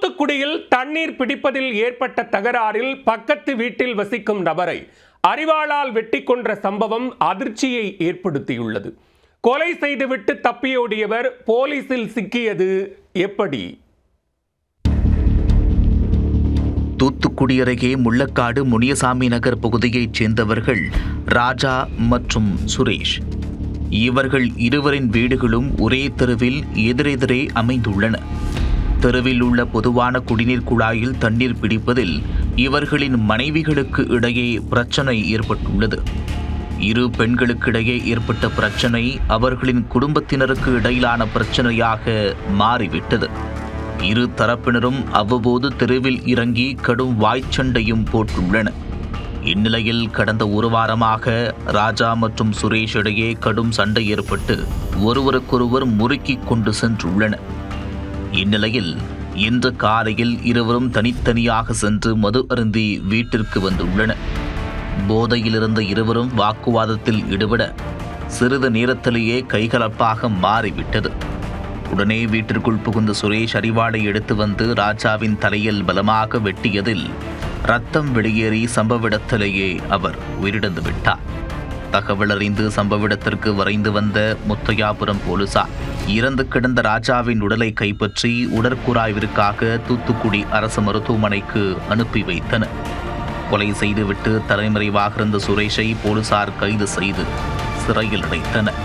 தூத்துக்குடியில் தண்ணீர் பிடிப்பதில் ஏற்பட்ட தகராறில் பக்கத்து வீட்டில் வசிக்கும் நபரை அறிவாளால் வெட்டி கொன்ற சம்பவம் அதிர்ச்சியை ஏற்படுத்தியுள்ளது. கொலை செய்துவிட்டு தப்பியோடியவர் போலீசில் சிக்கியது எப்படி? தூத்துக்குடி அருகே முள்ளக்காடு முனியசாமி நகர் பகுதியைச் சேர்ந்தவர்கள் ராஜா மற்றும் சுரேஷ். இவர்கள் இருவரின் வீடுகளும் ஒரே தெருவில் எதிரெதிரே அமைந்துள்ளன. தெருவில் உள்ள பொதுவான குடிநீர் குழாயில் தண்ணீர் பிடிப்பதில் இவர்களின் மனைவிகளுக்கு இடையே பிரச்சனை ஏற்பட்டுள்ளது. இரு பெண்களுக்கிடையே ஏற்பட்ட பிரச்சனை அவர்களின் குடும்பத்தினருக்கு இடையிலான பிரச்சனையாக மாறிவிட்டது. இரு தரப்பினரும் அவ்வப்போது தெருவில் இறங்கி கடும் வாய்ச்சண்டையும் போட்டுள்ளன இந்நிலையில் கடந்த ஒரு வாரமாக ராஜா மற்றும் சுரேஷ் இடையே கடும் சண்டை ஏற்பட்டு ஒருவருக்கொருவர் முறுக்கிக் கொண்டு சென்றுள்ளனர். இந்நிலையில் இன்று காலையில் இருவரும் தனித்தனியாக சென்று மது அருந்தி வீட்டிற்கு வந்துள்ளனர். போதையில் இருந்த இருவரும் வாக்குவாதத்தில் ஈடுபட சிறிது நேரத்திலேயே கைகலப்பாக மாறிவிட்டது. உடனே வீட்டிற்குள் புகுந்த சுரேஷ் அறிவாளை எடுத்து வந்து ராஜாவின் தலையில் பலமாக வெட்டியதில் ரத்தம் வெளியேறி சம்பவ இடத்திலேயே அவர் உயிரிழந்து விட்டார். தகவல் அறிந்து சம்பவ இடத்திற்கு வந்த முத்தையாபுரம் போலீசார் இறந்து கிடந்த ராஜாவின் உடலை கைப்பற்றி உடற்கூறாய்விற்காக தூத்துக்குடி அரசு மருத்துவமனைக்கு அனுப்பி வைத்தனர் கொலை செய்துவிட்டு தலைமறைவாக இருந்த சுரேஷை போலீசார் கைது செய்து சிறையில் அடைத்தனர்.